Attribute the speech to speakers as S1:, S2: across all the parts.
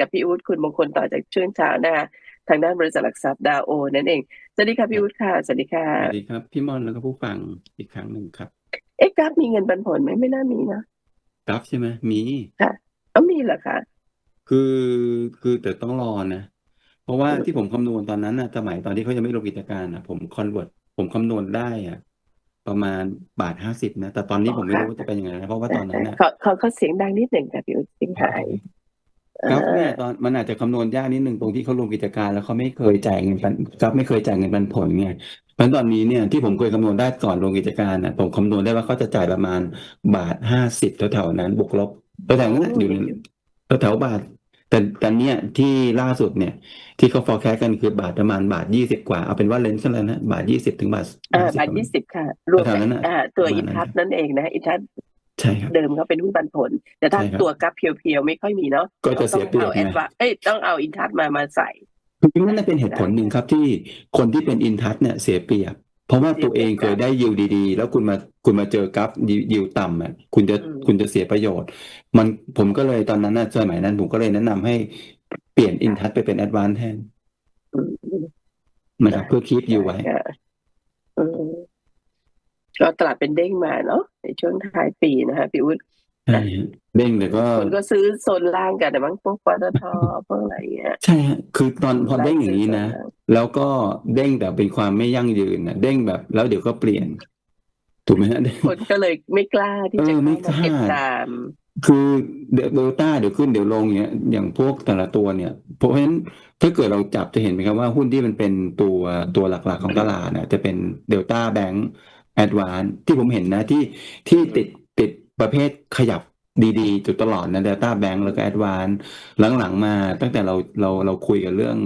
S1: กับพี่อู๊ดคุณมงคลต่อจากช่วงเช้านะคะทางด้านบริษัทหลักทรัพย์ดาวโอนั่นเอง สวัสดีค่ะพี่อู๊ดค่ะ สวัสดีค่ะ
S2: สวัสดีครับ พี่ม่อนแล้วก็ผู้ฟังอีกครั้งหนึ่งครับ
S1: เอ๊ะกราฟมีเงินปันผลไหมไม่น่ามีนะ
S2: กราฟใช่ไหมมี
S1: เอ้ามีเหรอคะ
S2: คือคือแต่ต้องรอนะ เพราะว่า
S1: อืม
S2: ที่ผมคำนวณตอนนั้นน่ะสมัยตอนที่เขายังไม่ลงกิจการอะผมคอนเวิร์ตผมคำนวณได้อะประมาณบาทห้าสิบนะ แต่ตอนนี้ผมไม่รู้ว่าจะเป็นยังไงนะเพราะว่าตอนนั้นน่ะ
S1: ขอขอเขาเสียงดังนิดหนึ่งค่ะพี่อู๊ดเสียงหาย
S2: กราฟ
S1: เอ
S2: เนี่
S1: อย
S2: ตอนมันอาจจะคำนวณยากนิดนึงตรงที่เขาลงกิจการ แล้วเขาไม่เคยจ่ายเงินปันกราฟไม่เคยจ่ายเงินปันผลไงเพราะฉะนั้นตอนนี้เนี่ยที่ผมเคยคำนวณได้ก่อนลงกิจการน่ะผมคำนวณได้ว่าเขาจะจ่ายประมาณบาทห้าสิบแถวๆนั้นบวกลบแถวๆนั้นน่ะอยู่แถวๆบาท แต่แต่เนี่ยที่ล่าสุดเนี่ย ที่เขา forecast กันคือบาทประมาณบาทยี่สิบกว่าเอาเป็นว่าเลนส์อะไรนะบาทยี่สิบถึงบาท
S1: อ่า
S2: 50
S1: บาทยี่สิบค่ะ รวม
S2: แถวๆนั้นน่ะ
S1: อ่าตัว
S2: ประมาณ
S1: อิน
S2: นั้น
S1: ทัศน์นั่นเองนะอินทัศน์
S2: ใช่ครับ
S1: เดิมเขาเป็นหุ้นปันผล แต่ถ้า
S2: ใช่ครับ
S1: ตัวกราฟเพียวๆ ไม่ค่อยมีเนาะ
S2: ก็จะเสียเปรียบ
S1: ต้องเอาแอ
S2: ไง
S1: ดวาเอ้ยต้องเอาอินทัศน์มามาใส่
S2: คือนั่นเป็นเหตุผลหนึ่งครับที่คนที่เป็นอินทัชเนี่ยเสียเปรียบ เพราะว่าตัวเองเคยได้ยิวดีๆ แล้วคุณมาคุณมาเจอกราฟยิวต่ำอะคุณจะ
S1: อืม
S2: คุณจะเสียประโยชน์ มันผมก็เลยตอนนั้นน่ะสมัยนั้นผมก็เลยแนะนำให้เปลี่ยนอินทัชไปเป็นแอดวานแทน
S1: อืม
S2: นะครับเพื่อคีปยิวไว้
S1: ค่ะอืมก็ตลาดเป็นเด้งมาเนาะ ในช่วงท้ายปีนะคะพี่อุ้ย
S2: ใช่ฮะเด้งแต่ก็
S1: คนก็ซื้อโซนล่างกันแต่บางพวกปตทพวกอะไรเงี้ย
S2: ใช่ฮะคือตอนพอเด้งอย่างนี้นะ
S1: ซื้อ
S2: แล้วก็เด้งแต่เป็นความไม่ยั่งยืนนะเด้งแบบแล้วเดี๋ยวก็เปลี่ยนถูกไหมฮะ
S1: คนก็เลยไม่กล้าที่จะ
S2: เออไม่
S1: เข้ามาก
S2: ล้า
S1: เก็บตาม
S2: คือเดลต้าเดี๋ยวขึ้นเดี๋ยวลงเนี้ยอย่างพวกแต่ละตัวเนี่ย เพราะฉะนั้นถ้าเกิดเราจับจะเห็นไหมครับว่าหุ้นที่มันเป็นตัวตัวหลักๆของตลาดเนี่ยจะเป็นเดลต้าแบงก์ แอดวานที่ผมเห็นนะที่ที่ติดติดประเภทขยับดีๆจุดตลอดนะเดลต้าแบงก์แล้วก็แอดวานหลังๆมาตั้งแต่เราเราเราคุยกันเรื่อง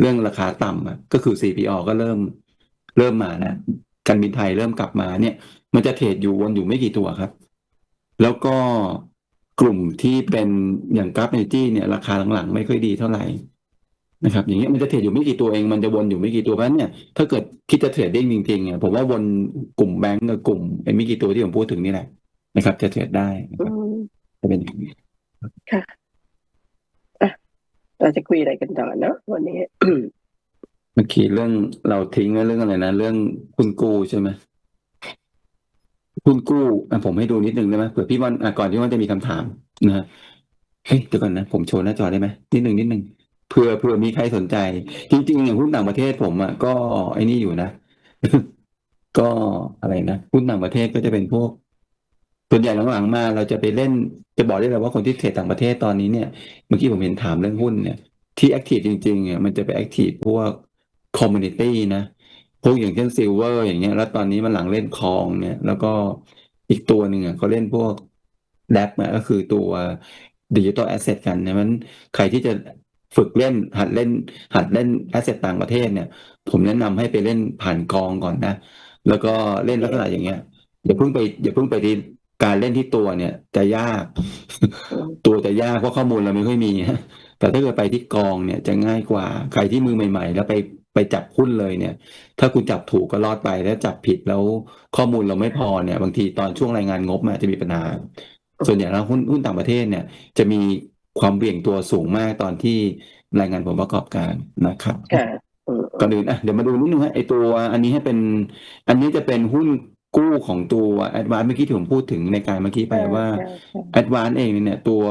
S2: เรื่องราคาต่ำอะก็คือ CPO ก็เริ่มเริ่มมานะการบินไทยเริ่มกลับมาเนี่ย มันจะเทรดอยู่วนอยู่ไม่กี่ตัวครับ แล้วก็กลุ่มที่เป็นอย่างกราฟเนจี้เนี่ย ราคาหลังๆ ไม่ค่อยดีเท่าไหร่ นะครับอย่างเงี้ยมันจะเทรดอยู่ไม่กี่ตัวเองมันจะวนอยู่ไม่กี่ตัวเพราะฉะนั้นเนี่ยถ้าเกิดคิดจะเทรดได้จริงๆเนี่ยผมว่าวนกลุ่มแบงก์กับกลุ่มไอ้ไม่กี่ตัวที่ผมพูดถึงนี่แหละนะครับ จะเทรดได้นะค
S1: อื
S2: รับ
S1: ม
S2: จะเป็นอย่างนี้
S1: ค่ะอะเราจะคุยอะไรกันต่อเนาะวันนี้
S2: เมื่อกี้เรื่องเราทิ้งไว้เรื่องอะไรนะเรื่องคุณกู้ใช่ไหมคุณกู้อะผมให้ดูนิดนึงได้ไหมเผื่อพี่วันอะก่อนที่วันจะมีคำถามนะฮะเฮ้ยเดี๋ยวก่อนนะผมโชว์หน้าจอได้ไหมนิดนึงนิดนึง เผื่อเผื่อมีใครสนใจ จริง ๆ อย่างหุ้นต่างประเทศผมอะก็ไอ้นี่อยู่นะก็อะไรนะหุ้นต่างประเทศก็จะเป็นพวกส่วนใหญ่หลังๆมาเราจะไปเล่นจะบอกได้เลยว่าคนที่เทรดต่างประเทศตอนนี้เนี่ยเมื่อกี้ผมเห็นถามเรื่องหุ้นเนี่ยที่แอคทีฟจริงๆเนี่ยมันจะไปแอคทีฟพวกคอมมูนิตี้นะพวกอย่างเช่นซิลเวอร์อย่างเงี้ย แล้วตอนนี้มันหลังเล่นคองเนี่ย แล้วก็อีกตัวหนึ่งอะเขาเล่นพวกแดปก็คือตัวดิจิ t a ลแอสเซทกันเนี่ยมันใครที่จะ ฝึกเล่นหัดเล่น หัดเล่นแอสเซทต่างประเทศเนี่ย ผมแนะนำให้ไปเล่นผ่านกองก่อนนะ แล้วก็เล่นลักษณะอย่างเงี้ยอย่าเพิ่งไปอย่าเพิ่งไปที่การเล่นที่ตัวเนี่ย จะยาก ตัวจะยากเพราะข้อมูลเราไม่ค่อยมีฮะแต่ถ้าเกิดไปที่กองเนี่ยจะง่ายกว่า ใครที่มือใหม่ ๆ แล้วไปไปจับหุ้นเลยเนี่ย ถ้าคุณจับถูกก็รอดไปถ้าจับผิดแล้วข้อมูลเราไม่พอเนี่ย บางทีตอนช่วงรายงานงบมันอาจจะมีปัญหาส่วนใหญ่แล้วหุ้นหุ้นต่างประเทศเนี่ย จะมี ความเบี่ยงตัวสูงมากตอนที่รายงานผลประกอบการนะครับ
S1: ค่ะอืม
S2: ก่อนอื่นอะเดี๋ยวมาดูนิดนึงฮะไอตัวอันนี้ให้เป็น อันนี้จะเป็นหุ้นกู้ของตัวแอดวานเมื่อกี้ที่ผมพูดถึงในการเมื่อกี้ไปว่า
S1: ใช่ใช่
S2: แอดวานเองเนี่ยตัว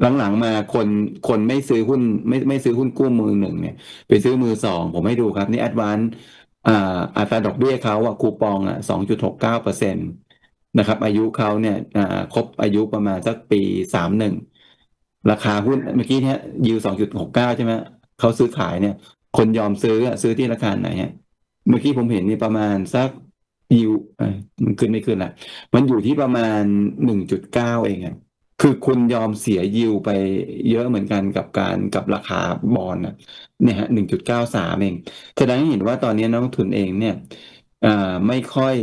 S2: หลังๆมาคนคนไม่ซื้อหุ้นไม่ไม่ซื้อหุ้นกู้มือหนึ่งเนี่ย ไปซื้อมือสองผมให้ดูครับ นี่แอดวานอ่าอัตราดอกเบี้ยเขาอะคูปองอะสองจุดหกเก้าเปอร์เซ็นตนะครับ อายุเขาเนี่ยอ่าครบอายุประมาณสักปีสามหนึ่ง ราคาหุ้นเมื่อกี้เนี่ยยิวสองจุดหกเก้าใช่ไหมเขาซื้อขายเนี่ย คนยอมซื้อซื้อที่ราคาไหนฮะเมื่อกี้ผมเห็นนี่ประมาณสักยิวมันขึ้นไม่ขึ้นละมันอยู่ที่ประมาณหนึ่งจุดเก้าเองอะคือคุณยอมเสียยิวไปเยอะเหมือนกันกับการกับราคาบอลนะเนี่ยฮะหนึ่งจุดเก้าสามเองแสดงให้เห็นว่าตอนนี้นักลงทุนเองเนี่ยอ่าไม่ค่อย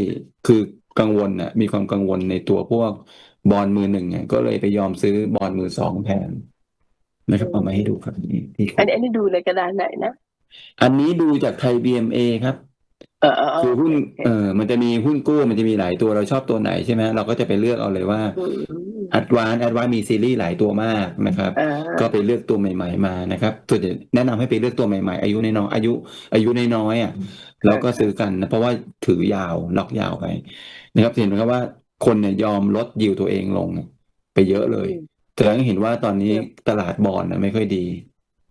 S2: คือกังวลน่ะมีความกังวลในตัวพวก บอลมือหนึ่งเนี่ยก็เลยไปยอมซื้อบอลมือสองแทนนะครับเอามาให้ดูครับนี่ที่
S1: อันนี้อันนี้ดูในกระดานไหนนะ
S2: อันนี้ดูจากไทย BMA ครับ
S1: เออเออเอ
S2: คือ
S1: อ
S2: หุ้น
S1: โอเค
S2: เออมันจะมีหุ้นกู้มันจะมีหลายตัวเราชอบตัวไหนใช่ไหมเราก็จะไปเลือกเอาเลยว่า
S1: อืม
S2: อัดวานอัดวานมีซีรีส์หลายตัวมากนะครับ
S1: อ่า
S2: ก็ไปเลือกตัวใหม่ ๆ มานะครับส่วนใหญ่แนะนำให้ไปเลือกตัวใหม่ๆ อายุน้อยๆอายุ อายุน้อยๆอะแล้วก็ซื้อกันนะเพราะว่าถือยาวล็อกยาวไปนะครับเห็นไหมครับว่า คนเนี่ยยอมลดยิวตัวเองลงไปเยอะเลยแสดงให้เห็นว่าตอนนี้ตลาดบอลนะไม่ค่อยดี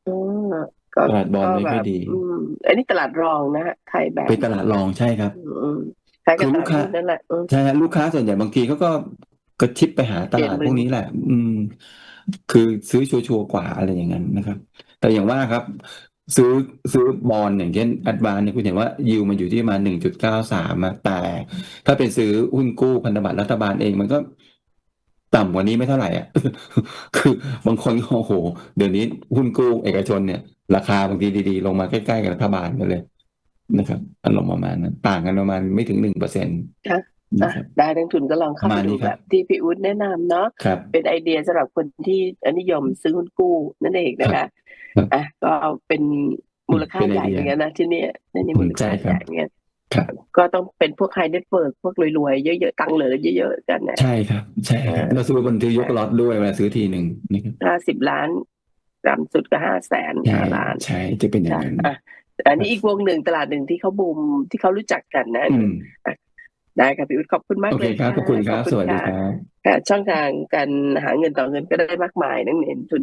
S1: อืมก็
S2: ตลาดบอลไม่ค่อย
S1: ก็แบบ
S2: ดี
S1: อืมอันนี้ตลาดรองนะฮะไทยแบบ
S2: ไปตลาดรองใช่ครับ
S1: อืมคล้ายกับ
S2: คือ
S1: ต
S2: ลู
S1: ลากด
S2: ค้า
S1: หุ้นนั่นแหละอืม
S2: ใช่ฮะลูกค้าส่วนใหญ่บางทีเขาก็กระชิบไปหาตลาด
S1: เปลี่ยนมือ
S2: พวกนี้แหละ อืม คือซื้อชัวร์ๆกว่าอะไรอย่างนั้นนะครับ แต่อย่างว่าครับ ซื้อซื้อบอลอย่างเช่นอัดวานเนี่ยคุณเห็นว่ายิวมันอยู่ที่ประมาหนึ่งจุดเก้าสามแต่ ถ้าเป็นซื้อหุ้นกู้พันธบัตรรัฐบาลเองมันก็ต่ำกว่านี้ไม่เท่าไหร่อะ คือบางคนก็โอ้โห เดี๋ยวนี้หุ้นกู้เอกชนเนี่ย ราคาบางทีดีๆ ลงมาใกล้ๆกับรัฐบาลกันเลยนะครับอารมณ์ประมาณนั้นต่างกันประมาณไม่ถึงหนึ่งเปอร์เซ็นต์
S1: ค่ะ
S2: นะ
S1: อะ
S2: ครับ
S1: ได้นักทุนก็ลองเข้า
S2: ประ
S1: ไป
S2: มาณ
S1: ดู
S2: นี้ค
S1: แบ
S2: รับ
S1: บที่พี่อุ๊ดแนะนำเนาะ
S2: ครับ
S1: เป็นไอเดียสำหรับคนที่นิยมซื้อหุ้นกู้นั่นเองนะคะ
S2: ครับ
S1: อะก็เป็นมูลค่า
S2: เป็น
S1: ให
S2: ไอ
S1: ญ่
S2: เดีย
S1: เหมือนกันนะที่เนี่ยนี่นี่มูลค่า
S2: ใช่ค
S1: ให
S2: รับ
S1: ญ่เหมือนกัน
S2: ครับ
S1: ก็ต้องเป็นพวกไฮเน็ตเวิร์กพวกรวยๆ เยอะๆตังค์เหลือเยอะๆกันนะ
S2: ใช่ครับ ใช่ครับ
S1: เออ
S2: เราซื้อบนซื้อยกล็อตด้วยเวลาซื้อทีหนึ่งนะครับ
S1: ห้าสิบล้านต่ำสุดก็ห้าแสน
S2: ใช่
S1: ห้าล้าน
S2: ใช่จะเป็นอย่าง
S1: ใช่
S2: นั้น
S1: อะอันนี้อีกวงหนึ่งตลาดหนึ่งที่เขาบูมที่เขารู้จักกันนะ
S2: อืม
S1: ได้ครับพี่อุ๊ดขอบคุณมาก
S2: โอ
S1: เล
S2: เค
S1: ย
S2: ครับขอบคุณครับ
S1: ข
S2: สวัสดีะครับ
S1: ค่ะช่องทางการหาเงินต่อเงินก็ได้มากมายนั่นเองทุน